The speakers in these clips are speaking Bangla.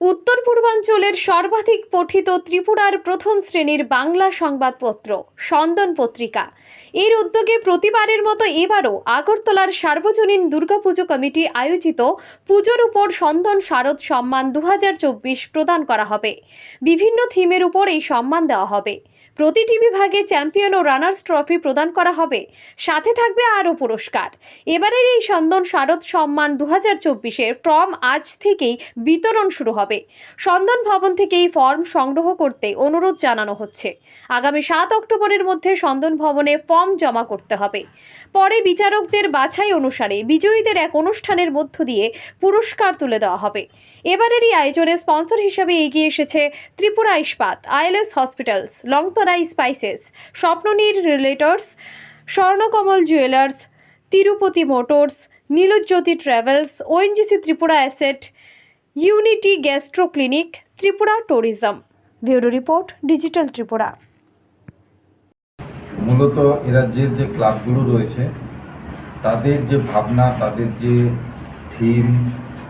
উত্তর পূর্বাঞ্চলের সর্বাধিক পঠিত ত্রিপুরার প্রথম শ্রেণির বাংলা সংবাদপত্র, সন্দন পত্রিকা। এর উদ্যোগে প্রতিবারের মতো এবারও আগরতলার সার্বজনীন দুর্গাপুজো কমিটি আয়োজিত পুজোর উপর সন্দন শারদ সম্মান দু হাজার চব্বিশ প্রদান করা হবে। বিভিন্ন থিমের উপর এই সম্মান দেওয়া হবে। প্রতিটি বিভাগে চ্যাম্পিয়ন ও রানার্স ট্রফি প্রদান করা হবে। সাথে থাকবে আরও পুরস্কার। এবারের এই সন্দন শারদ সম্মান দু হাজার ফর্ম আজ থেকেই বিতরণ শুরু হবে। সন্দন ভবন থেকে এই ফর্ম সংগ্রহ করতে অনুরোধ জানানো হচ্ছে। আগামী সাত অক্টোবরের মধ্যে সন্দন ভবনে ফর্ম জমা করতে হবে। পরে বিচারকদের বাছাই অনুসারে বিজয়ীদের এক অনুষ্ঠানের মধ্য দিয়ে পুরস্কার তুলে দেওয়া হবে। এবারের এই আয়োজনে স্পন্সর হিসেবে এগিয়ে এসেছে Tripura Ispat, ILS hospitals, Longtarai spices, Swapnaneer realtors, Swarnakamal jewellers, Tirupati motors, Niljyoti travels, ONGC Tripura asset unity gastro clinic Tripura tourism bureau report digital Tripura মূলত এ রাজ্যের যে ক্লাবগুলো রয়েছে, তাদের যে ভাবনা, তাদের যে থিম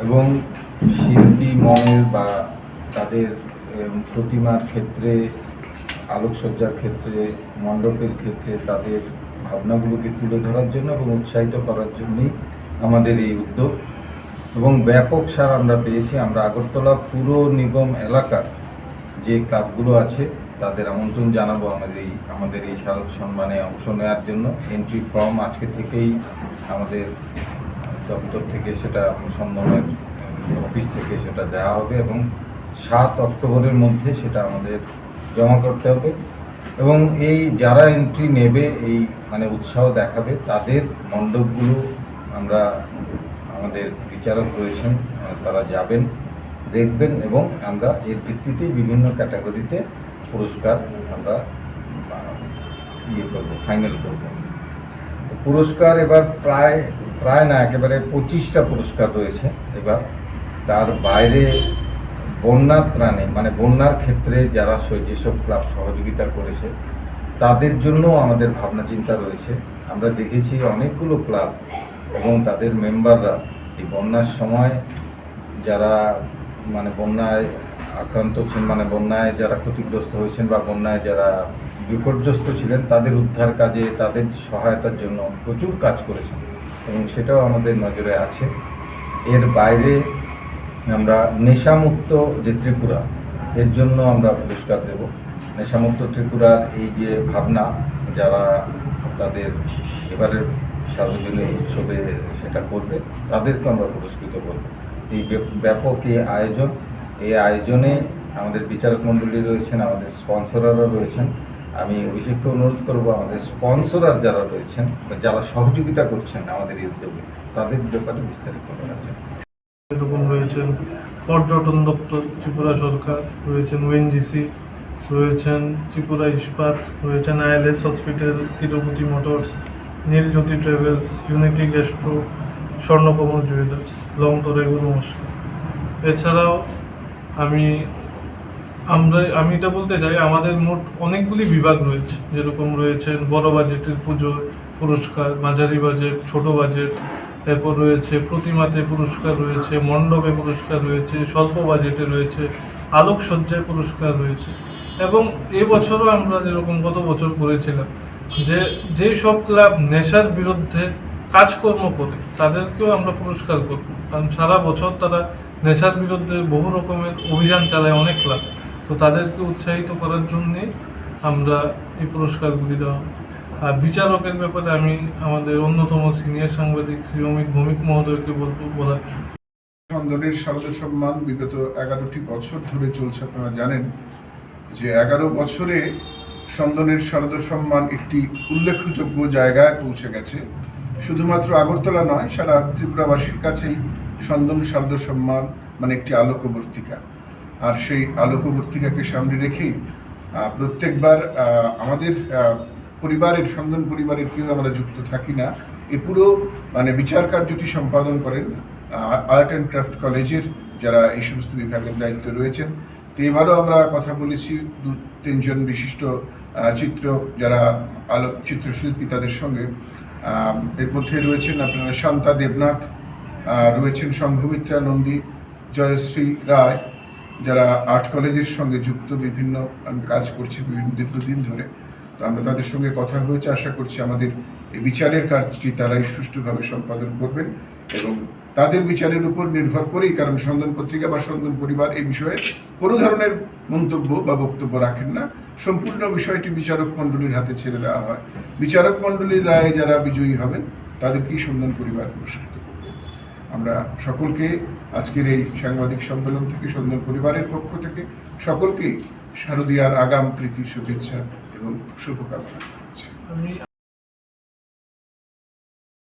এবং শিল্পী মনের বা তাদের প্রতিমার ক্ষেত্রে, আলোকসজ্জার ক্ষেত্রে, মণ্ডপের ক্ষেত্রে তাদের ভাবনাগুলোকে তুলে ধরার জন্য এবং উৎসাহিত করার জন্যই আমাদের এই উদ্যোগ। এবং ব্যাপক সার আমরা পেয়েছি। আমরা আগরতলা পুরো নিগম এলাকার যে ক্লাবগুলো আছে, তাদের আমন্ত্রণ জানাব আমাদের এই আমাদের এই শারদ সম্মানে অংশ নেওয়ার জন্য। এন্ট্রি ফর্ম আজকে থেকেই আমাদের দপ্তর থেকে সেটা সম্মানের অফিস থেকে সেটা দেওয়া হবে এবং সাত অক্টোবরের মধ্যে সেটা আমাদের জমা করতে হবে। এবং এই যারা এন্ট্রি নেবে, এই মানে উৎসাহ দেখাবে, তাদের মণ্ডপগুলো আমরা আমাদের বিচারক রয়েছেন তারা যাবেন, দেখবেন এবং আমরা এর ভিত্তিতে বিভিন্ন ক্যাটাগরিতে পুরস্কার আমরা ইয়ে করব, ফাইনাল করব। পুরস্কার এবার প্রায় প্রায় না, একেবারে পঁচিশটা পুরস্কার রয়েছে। এবার তার বাইরে বন্যার ত্রাণে মানে বন্যার ক্ষেত্রে যারা যেসব ক্লাব সহযোগিতা করেছে, তাদের জন্য আমাদের ভাবনা চিন্তা রয়েছে। আমরা দেখেছি অনেকগুলো ক্লাব এবং তাদের মেম্বাররা এই বন্যার সময় যারা মানে বন্যায় আক্রান্ত ছিলেন মানে বন্যায় যারা ক্ষতিগ্রস্ত হয়েছেন বা বন্যায় যারা বিপর্যস্ত ছিলেন, তাদের উদ্ধার কাজে, তাদের সহায়তার জন্য প্রচুর কাজ করেছেন এবং সেটাও আমাদের নজরে আছে। এর বাইরে আমরা নেশামুক্ত যে ত্রিপুরা, এর জন্য আমরা পুরস্কার দেব। নেশামুক্ত ত্রিপুরার এই যে ভাবনা, যারা তাদের এবারের সার্বজনীন উৎসবে সেটা করবে তাদেরকে আমরা পুরস্কৃত করব। এই ব্যাপক এই আয়োজন, এই আয়োজনে আমাদের বিচারক মণ্ডলী রয়েছেন, আমাদের স্পন্সরাররা রয়েছেন। আমি অভিষেককে অনুরোধ করব, আমাদের স্পন্সরার যারা রয়েছেন যারা সহযোগিতা করছেন আমাদের এই উদ্যোগে, তাদের ব্যাপারে বিস্তারিত বলার জন্য। রয়েছেন পর্যটন দপ্তর, ত্রিপুরা সরকার, রয়েছেন ওএনজিসি রয়েছেন ত্রিপুরা ইস্পাত, রয়েছেন ILS hospital Tirupati motors Niljyoti travels unity gastro Swarnakamal jewellers Longtara এগুলো মশলা এছাড়াও আমি, আমরা, আমি এটা বলতে চাই, আমাদের মোট অনেকগুলি বিভাগ রয়েছে। যেরকম রয়েছেন বড় বাজেটের পুজো, পুরস্কার, মাঝারি বাজেট ছোট বাজেট এরপর রয়েছে প্রতিমাতে পুরস্কার রয়েছে, মণ্ডপে পুরস্কার রয়েছে, স্বল্প বাজেটে রয়েছে, আলোকসজ্জায় পুরস্কার রয়েছে। এবং এবছরও আমরা যেরকম গত বছর করেছিলাম যে যেই সব ক্লাব নেশার বিরুদ্ধে কাজকর্ম করে, তাদেরকেও আমরা পুরস্কার করব। কারণ সারা বছর তারা নেশার বিরুদ্ধে বহু রকমের অভিযান চালায় অনেক ক্লাব। তো তাদেরকে উৎসাহিত করার জন্যে আমরা এই পুরস্কারগুলি দেওয়া আর বিচারকের ব্যাপারে আমি আমাদের অন্যতম সিনিয়র সাংবাদিক শ্রী অমিত ভৌমিক মহোদয়কে বলব, বলার শারদ সম্মান বিগত এগারোটি বছর ধরে চলছে, আপনারা জানেন যে এগারো বছরে সন্দনের শারদ সম্মান একটি উল্লেখযোগ্য জায়গায় পৌঁছে গেছে। শুধুমাত্র আগরতলা নয়, সারা ত্রিপুরাবাসীর কাছেই সন্দন শারদ সম্মান মানে একটি আলোকবর্তিকা। আর সেই আলোকবর্তিকাকে সামনে রেখেই প্রত্যেকবার আমাদের পরিবারের সন্দন পরিবারের কেউ আমরা যুক্ত থাকি না। এ পুরো মানে বিচার কার্যটি সম্পাদন করেন আর্ট অ্যান্ড ক্রাফট কলেজের যারা এই সমস্ত বিভাগের দায়িত্বে রয়েছেন। তো এবারও আমরা কথা বলেছি দু তিনজন বিশিষ্ট চিত্র যারা আলোক চিত্রশিল্পী তাদের সঙ্গে। এর মধ্যে রয়েছেন আপনারা শান্তা দেবনাথ রয়েছেন সংঘমিত্রা নন্দী, জয়শ্রী রায়, যারা আর্ট কলেজের সঙ্গে যুক্ত, বিভিন্ন কাজ করছি বিভিন্ন দীর্ঘদিন ধরে। তো আমরা তাদের সঙ্গে কথা হয়েছে, আশা করছি আমাদের এই বিচারের কাজটি তারাই সুষ্ঠুভাবে সম্পাদন করবেন এবং তাদের বিচারের উপর নির্ভর করেই, কারণ সন্ধান পত্রিকা বা সন্ধান পরিবার এই বিষয়ে কোনো ধরনের মন্তব্য বা বক্তব্য রাখেন না। সম্পূর্ণ বিষয়টি বিচারক মণ্ডলীর হাতে ছেড়ে দেওয়া হয়। বিচারক মণ্ডলীর রায়ে যারা বিজয়ী হবেন, তাদেরকেই সন্ধান পরিবার পুরস্কৃত করবে। আমরা সকলকে আজকের এই সাংবাদিক সম্মেলন থেকে সন্ধান পরিবারের পক্ষ থেকে সকলকেই শারদীয়ার আগাম প্রীতি শুভেচ্ছা এবং শুভকামনা করছি